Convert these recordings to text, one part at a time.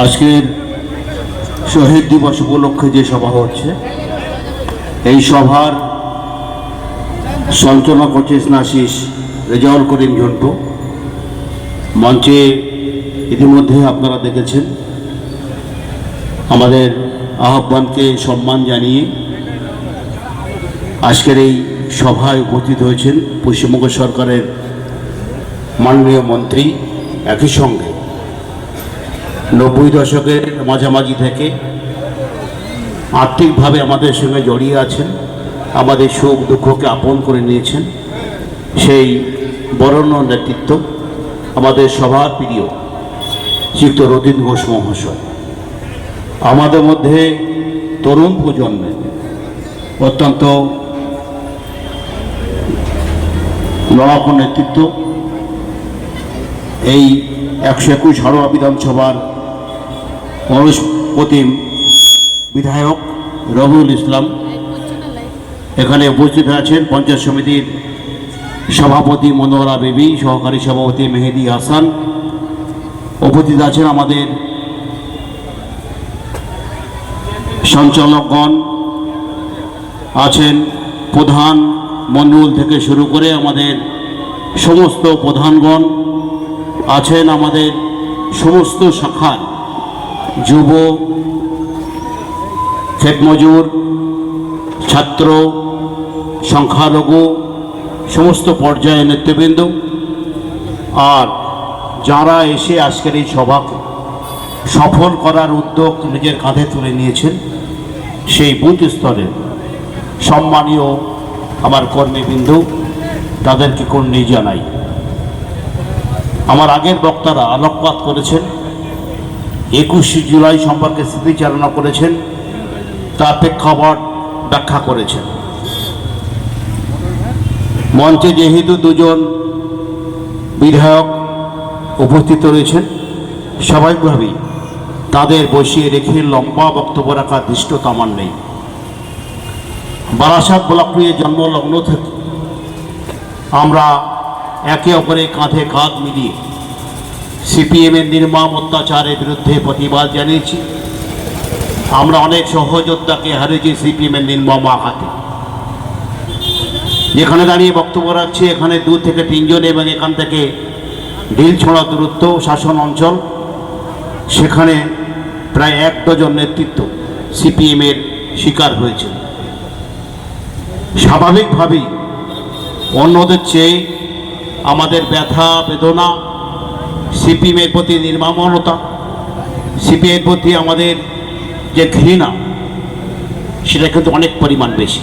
আজকের শহীদ দিবস উপলক্ষে যে সভা হচ্ছে, এই সভার সঞ্চালনা করছে স্নাশিস রেজাউল করিম ঝন্টু। মঞ্চে ইতিমধ্যে আপনারা দেখেছেন, আমাদের আহ্বানকে সম্মান জানিয়ে আজকের এই সভায় উপস্থিত হয়েছেন পশ্চিমবঙ্গ সরকারের মাননীয় মন্ত্রী। একই সঙ্গে নব্বই দশকের মাঝামাঝি থেকে আর্থিকভাবে আমাদের সঙ্গে জড়িয়ে আছেন, আমাদের সুখ দুঃখকে আপন করে নিয়েছেন। সেই বরণ্য নেতৃত্ব আমাদের সবার প্রিয় শ্রীযুক্ত রবীন ঘোষ মহাশয়। আমাদের মধ্যে তরুণ প্রজন্মে অত্যন্ত লড়াকু নেতৃত্ব, এই একশো একুশ হাড়োয়া বিধানসভার প্রতিম বিধায়ক রবিউল ইসলাম। এখানে উপস্থিত আছেন পঞ্চায়েত সমিতির সভাপতি মনোহরা বেবি, সহকারী সভাপতি মেহেদি হাসান। উপস্থিত আছেন আমাদের সঞ্চালকগণ। আছেন প্রধান মন্ডল থেকে শুরু করে আমাদের সমস্ত প্রধানগণ। আছেন আমাদের সমস্ত শাখার যুব ক্ষেতমজুর ছাত্র, সংখ্যালঘু, সমস্ত পর্যায়ে নেতৃবৃন্দ আর যারা এসে আজকের এই সভাকে সফল করার উদ্যোগ নিজের কাঁধে তুলে নিয়েছেন, সেই বুথ স্তরের সম্মানীয় আমার কর্মীবৃন্দ, তাদেরকে কর্ণী জানাই। আমার আগের বক্তারা আলোকপাত করেছেন। একুশে জুলাই সম্পর্কে স্মৃতিচারণা করেছেন, তার প্রেক্ষাপট ব্যাখ্যা করেছেন। মঞ্চে যেহেতু দুজন বিধায়ক উপস্থিত রয়েছেন, স্বাভাবিকভাবেই তাদের বসিয়ে রেখে লম্বা বক্তব্য রাখার দৃষ্টতা আমার নেই। বারাসাত ব্লকে জন্মলগ্ন থেকে। আমরা একে অপরে কাঁধে কাঁধ মিলিয়ে সিপিএমের নির্মম অত্যাচারের বিরুদ্ধে প্রতিবাদ জানিয়েছি। আমরা অনেক সহযোদ্ধাকে হারিয়েছি সিপিএমের নির্মম আঘাতে। যেখানে দাঁড়িয়ে বক্তব্য রাখছি, এখানে দু থেকে তিনজন এবং এখান থেকে ঢিল ছোঁড়া দূরত্ব, শাসন অঞ্চল, সেখানে প্রায় এক ডজন নেতৃত্ব সিপিএমের শিকার হয়েছে। স্বাভাবিকভাবেই অন্যদের চেয়ে আমাদের ব্যথা, বেদনা সিপিএমের প্রতি নির্মামনতা সিপিএমের প্রতি আমাদের যে ঘৃণা, সেটা কিন্তু অনেক পরিমাণ বেশি।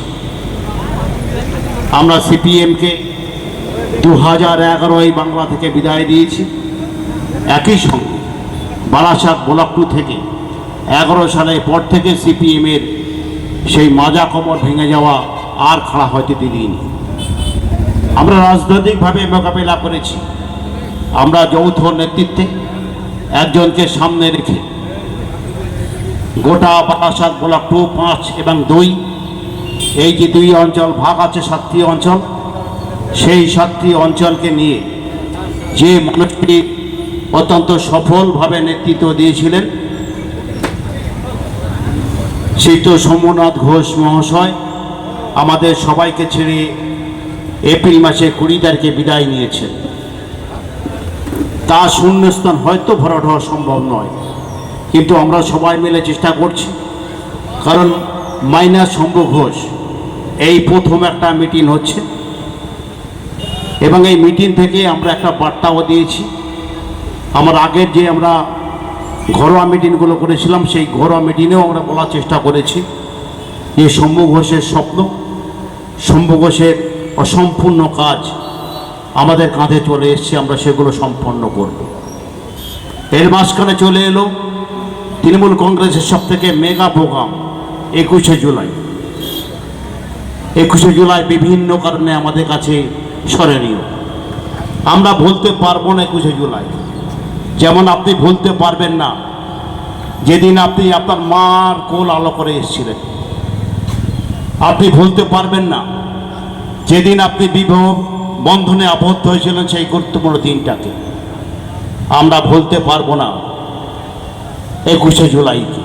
আমরা সিপিএমকে দু হাজার এগারোয় বাংলা থেকে বিদায় দিয়েছি। একই সঙ্গে বারাসাত ব্লক থেকে এগারো সালের পর থেকে সিপিএমের সেই মাজা কমর ভেঙে যাওয়া আর খাড়া হয়তো দিইনি আমরা রাজনৈতিকভাবে মোকাবেলা করেছি। আমরা যৌথ নেতৃত্বে একজনকে সামনে রেখে গোটা বারাসাত ব্লক টু, পাঁচ এবং দুই, এই যে দুই অঞ্চল, ভাগ আছে সাতটি অঞ্চল, সেই সাতটি অঞ্চলকে নিয়ে যে মানুষটি অত্যন্ত সফলভাবে নেতৃত্ব দিয়েছিলেন, সেই তো সোমনাথ ঘোষ মহাশয়, আমাদের সবাইকে ছেড়ে এপ্রিল মাসে কুড়ি তারিখে বিদায় নিয়েছেন। তা শূন্যস্থান হয়তো ভরাট হওয়া সম্ভব নয়। কিন্তু আমরা সবাই মিলে চেষ্টা করছি। কারণ মাইনাস শম্ভু ঘোষ, এই প্রথম একটা মিটিং হচ্ছে। এবং এই মিটিং থেকে আমরা একটা বার্তাও দিয়েছি। আমার আগের যে আমরা ঘরোয়া মিটিংগুলো করেছিলাম, সেই ঘরোয়া মিটিংয়েও আমরা বলার চেষ্টা করেছি। যে শম্ভু ঘোষের স্বপ্ন, শম্ভু ঘোষের অসম্পূর্ণ কাজ আমাদের কাঁধে চলে এসছে, আমরা সেগুলো সম্পন্ন করব। এর মাঝখানে চলে এলো তৃণমূল কংগ্রেসের সব থেকে মেগা প্রোগ্রাম একুশে জুলাই। একুশে জুলাই বিভিন্ন কারণে আমাদের কাছে স্মরণীয়। আমরা ভুলতে পারব না একুশে জুলাই। যেমন আপনি ভুলতে পারবেন না, যেদিন আপনি আপনার মার কোল আলো করে এসেছিলেন। আপনি ভুলতে পারবেন না, যেদিন আপনি বিবাহ বন্ধনে আবদ্ধ হয়েছিলেন সেই গুরুত্বপূর্ণ দিনটাকে আমরা ভুলতে পারব না একুশে জুলাইকে।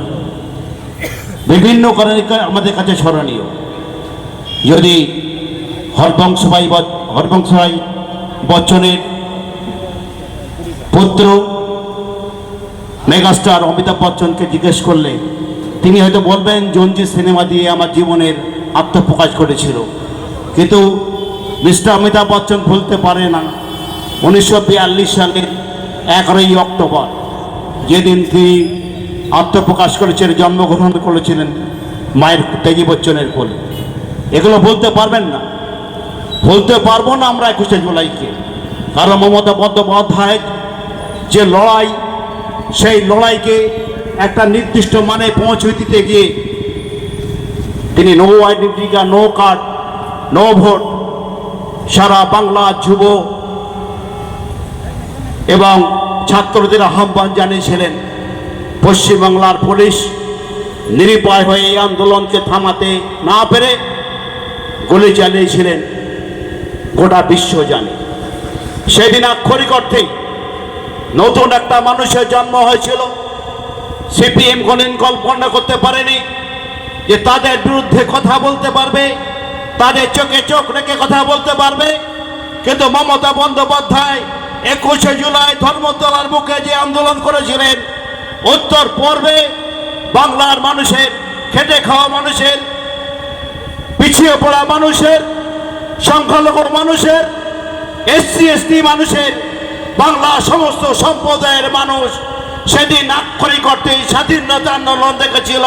বিভিন্ন কারণে আমাদের কাছে স্মরণীয়। যদি হরবংশভাই হরবংশভাই বচ্চনের পুত্র মেগাস্টার অমিতাভ বচ্চনকে জিজ্ঞেস করলে, তিনি হয়তো বলবেন জঞ্জি সিনেমা দিয়ে আমার জীবনের আত্মপ্রকাশ করেছিল কিন্তু মিস্টার অমিতাভ বচ্চন ভুলতে পারে না। উনিশশো বিয়াল্লিশ সালের এগারোই অক্টোবর, যেদিন তিনি আত্মপ্রকাশ করেছিলেন জন্মগ্রহণ করেছিলেন মায়ের তেজি বচ্চনের কোলে। এগুলো বলতে পারবেন না। বলতে পারব না আমরা একুশে জুলাইকে। কারণ মমতা বন্দ্যোপাধ্যায় যে লড়াই, সেই লড়াইকে একটা নির্দিষ্ট মানে পৌঁছে দিতে গিয়ে তিনি no identity card no card no vote সারা বাংলা যুব এবং ছাত্রদের আহ্বান জানিয়েছিলেন, পশ্চিমবাংলার পুলিশ নিরুপায় হয়ে এই আন্দোলনকে থামাতে না পেরে গুলি চালিয়েছিলেন গোটা বিশ্ব জানে। সেদিন আক্ষরিক অর্থেই নতুন একটা মানুষের জন্ম হয়েছিল। সিপিএম কোনদিন কল্পনা করতে পারেনি যে তাদের বিরুদ্ধে কথা বলতে পারবে তাদের চোখে চোখ রেখে কথা বলতে পারবে। কিন্তু মমতা বন্দ্যোপাধ্যায় একুশে জুলাই ধর্মতলার মুখে যে আন্দোলন করেছিলেন, উত্তর পূর্বে বাংলার মানুষের, খেটে খাওয়া মানুষের, পিছিয়ে পড়া মানুষের, সংখ্যালঘু মানুষের, এসসি, এসটি মানুষের, বাংলা সমস্ত সম্প্রদায়ের মানুষ সেদিন আক্ষরিক অর্থে স্বাধীনতা আন্দোলন দেখেছিল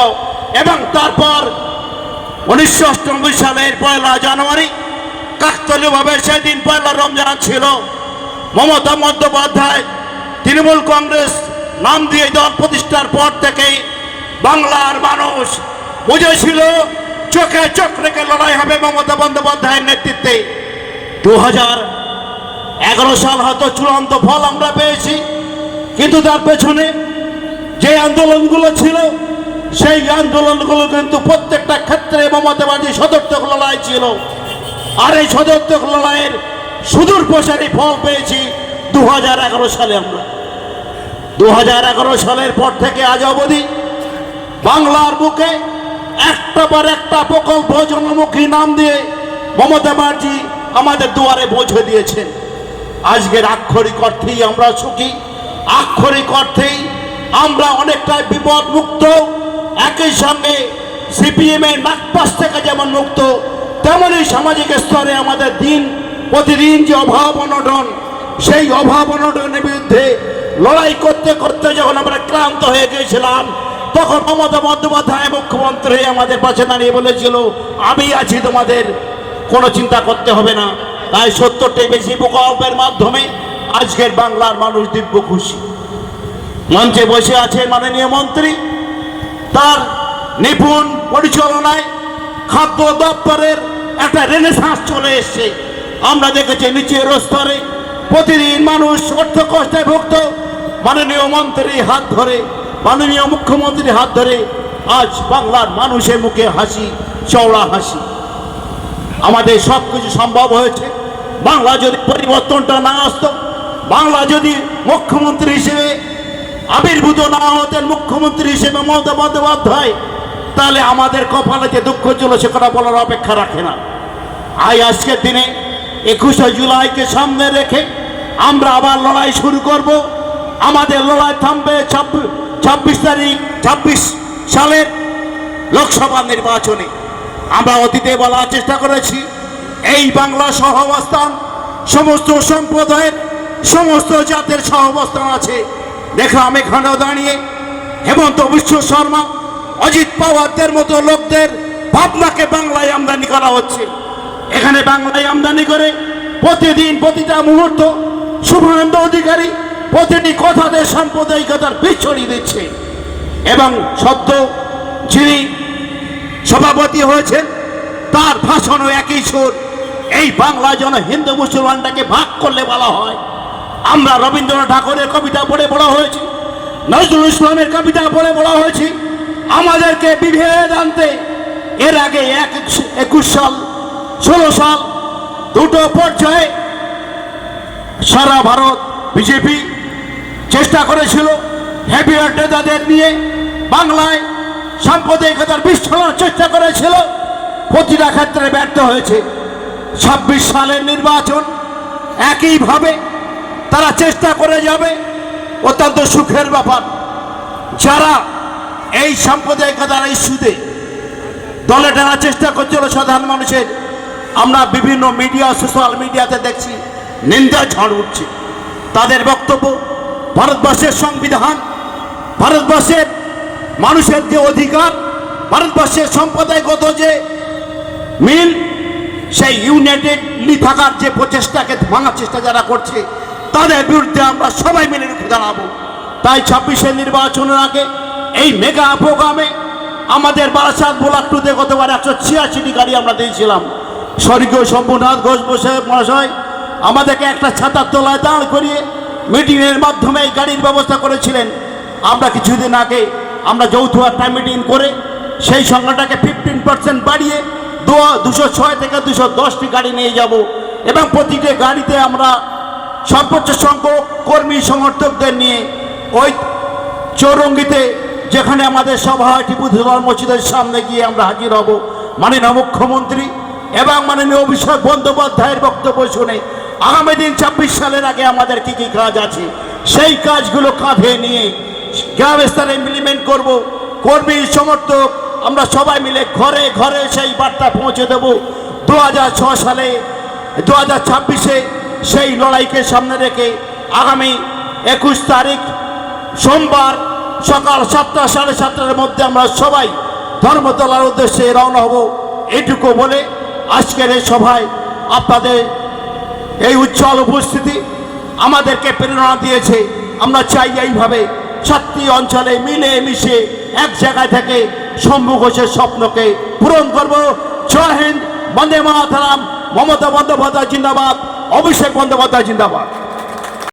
এবং তারপর উনিশশো অষ্টানব্বই সালের পয়লা জানুয়ারি কাকতলীয়ভাবে সেদিন পয়লা রমজান ছিল। মমতা বন্দ্যোপাধ্যায়, তৃণমূল কংগ্রেস নাম দিয়ে দল প্রতিষ্ঠার পর থেকেই বাংলার মানুষ বুঝেছিল, চোখে চোখ রেখে লড়াই হবে মমতা বন্দ্যোপাধ্যায়ের নেতৃত্বে। দু হাজার এগারো সাল হয়তো চূড়ান্ত ফল আমরা পেয়েছি, কিন্তু তার পেছনে যে আন্দোলনগুলো ছিল সেই আন্দোলনগুলো কিন্তু প্রত্যেকটা ক্ষেত্রে মমতা ব্যানার্জি সদর্থক লড়াই ছিল। আর এই সদর্থক লড়াইয়ের সুদূর প্রসারী ফল পেয়েছি দু সালে আমরা। দু সালের পর থেকে আজ অবধি বাংলার বুকে একটা পর একটা প্রকল্প জন্মমুখী নাম দিয়ে মমতা আমাদের দুয়ারে পৌঁছে দিয়েছেন। আজকের আক্ষরিক অর্থেই আমরা সুখী, আক্ষরিক অর্থেই আমরা অনেকটা বিপদ মুক্ত একই সঙ্গে সিপিএম এর নাকপাস থেকে যেমন মুক্ত, তেমনই সামাজিক স্তরে আমাদের দিন প্রতিদিন যে অভাব অনটন, সেই অভাব অনটনের বিরুদ্ধে লড়াই করতে করতে যখন আমরা ক্লান্ত হয়ে গিয়েছিলাম, তখন মমতা বন্দ্যোপাধ্যায় মুখ্যমন্ত্রী আমাদের পাশে দাঁড়িয়ে বলেছিল, আমি আছি তোমাদের, কোনো চিন্তা করতে হবে না। তাই সত্তরটি বেশি প্রকল্পের মাধ্যমে আজকের বাংলার মানুষ দিব্য খুশি। মঞ্চে বসে আছে মাননীয় মন্ত্রী তার নিপুণ পরিচালনায় খাদ্য দপ্তরের একটা রেনেসাঁস চলে এসছে। আমরা দেখেছি নিচের স্তরে প্রতিদিন মানুষ অর্থ কষ্টে ভুক্ত। মাননীয় মন্ত্রীর হাত ধরে, মাননীয় মুখ্যমন্ত্রীর হাত ধরে আজ বাংলার মানুষের মুখে হাসি, চওড়া হাসি। আমাদের সব কিছু সম্ভব হয়েছে। বাংলা যদি পরিবর্তনটা না আসতো, বাংলা যদি মুখ্যমন্ত্রী হিসেবে আবির্ভূত না হতেন মুখ্যমন্ত্রী হিসেবে মমতা বন্দ্যোপাধ্যায়, তাহলে আমাদের কপালে যে দুঃখ ছিল সেটা বলার অপেক্ষা রাখে না। আজ আজকের দিনে একুশে জুলাইকে সামনে রেখে আমরা আবার লড়াই শুরু করব। আমাদের লড়াই থামবে ছাব্বিশ ছাব্বিশ তারিখ, ছাব্বিশ সালের লোকসভা নির্বাচনে। আমরা অতীতে বলার চেষ্টা করেছি, এই বাংলা সহাবস্থান, সমস্ত সম্প্রদায়ের, সমস্ত জাতের সহাবস্থান আছে। দেখলাম এখানেও দাঁড়িয়ে হেমন্ত বিশ্ব শর্মা অজিত পাওয়ারদের মতো লোকদের ভাবনাকে বাংলায় আমদানি করা হচ্ছে এখানে বাংলায় আমদানি করে প্রতিদিন প্রতিটা মুহূর্ত শুভানন্দ অধিকারী প্রতিটি কথাতে সাম্প্রদায়িকতার ছড়িয়ে দিচ্ছে এবং সদ্য যিনি সভাপতি হয়েছেন তার ভাষণও একই সুর এই বাংলা যেন হিন্দু মুসলমানটাকে ভাগ করলে বলা হয়। আমরা রবীন্দ্রনাথ ঠাকুরের কবিতা পড়ে বড় হয়েছি, নজরুল ইসলামের কবিতা পড়ে বড় হয়েছি, আমাদেরকে বিভেদ আনতে এর আগে এক একুশ সাল, ষোলো সাল, দুটো পর্যায়ে সারা ভারত বিজেপি চেষ্টা করেছিল হেভিওয়েট নেতাদের নিয়ে বাংলায় সাম্প্রদায়িকতার বিস্ফোরণের চেষ্টা করেছিল, প্রতিটা ক্ষেত্রে ব্যর্থ হয়েছে। ছাব্বিশ সালের নির্বাচন একইভাবে তারা চেষ্টা করে যাবে। অত্যন্ত সুখের ব্যাপার। যারা এই সাম্প্রদায়িকতার ইস্যুতে দলে টানার চেষ্টা করছিল সাধারণ মানুষের, আমরা বিভিন্ন মিডিয়া, সোশ্যাল মিডিয়াতে দেখছি, নিন্দা ঝড় উঠছে। তাদের বক্তব্য, ভারতবর্ষের সংবিধান, ভারতবর্ষের মানুষের যে অধিকার, ভারতবর্ষের সম্প্রদায়গত যে মিল, সেই ইউনাইটেডলি থাকার যে প্রচেষ্টাকে ভাঙার চেষ্টা যারা করছে তাদের বিরুদ্ধে আমরা সবাই মিলে রুখে দাঁড়াবো। তাই ছাব্বিশের নির্বাচনের আগে এই মেগা প্রোগ্রামে আমাদের বারাসাত বোলাট্টুতে গতবার একশো ছিয়াশিটি গাড়ি আমরা দিয়েছিলাম। স্বর্গীয় শম্ভুনাথ ঘোষ বসে মহাশয়, আমাদেরকে একটা ছাতার তলায় দাঁড় করিয়ে মিটিংয়ের মাধ্যমে এই গাড়ির ব্যবস্থা করেছিলেন। আমরা কিছুদিন আগে আমরা যৌথ একটা মিটিং করে সেই সংখ্যাটাকে ফিফটিন পার্সেন্ট বাড়িয়ে দু দুশো ছয় থেকে দুশো দশটি গাড়ি নিয়ে যাব। এবং প্রতিটি গাড়িতে আমরা সর্বোচ্চ সংখ্যক কর্মী সমর্থকদের নিয়ে ওই চৌরঙ্গিতে যেখানে আমাদের সভা হয় মসজিদের সামনে গিয়ে আমরা হাজির হব। মাননীয় মুখ্যমন্ত্রী এবং মাননীয় অভিষেক বন্দ্যোপাধ্যায়ের বক্তব্য শুনে আগামী দিন ছাব্বিশ সালের আগে আমাদের কি কি কাজ আছে, সেই কাজগুলো কাঁধে নিয়ে গ্রাম স্তরে ইমপ্লিমেন্ট করব। কর্মী সমর্থক, আমরা সবাই মিলে ঘরে ঘরে সেই বার্তা পৌঁছে দেব। দু সালে, দু হাজার ছাব্বিশে সেই লড়াইকে সামনে রেখে আগামী একুশ তারিখ সোমবার সকাল সাতটা সাড়ে সাতটার মধ্যে আমরা সবাই ধর্মতলার উদ্দেশ্যে রওনা হব এটুকু বলে আজকের এই সভায় আপনাদের এই উজ্জ্বল উপস্থিতি আমাদেরকে প্রেরণা দিয়েছে। আমরা চাই এইভাবে সাতটি অঞ্চলে মিলে মিশে এক জায়গায় থেকে শম্ভু ঘোষের স্বপ্নকে পূরণ করব। জয় হিন্দ, বন্দে মাতারাম, মমতা বন্দ্যোপাধ্যায় জিন্দাবাদ। অভিষেক বন্দ্যোপাধ্যায় জিন্দাবাদ।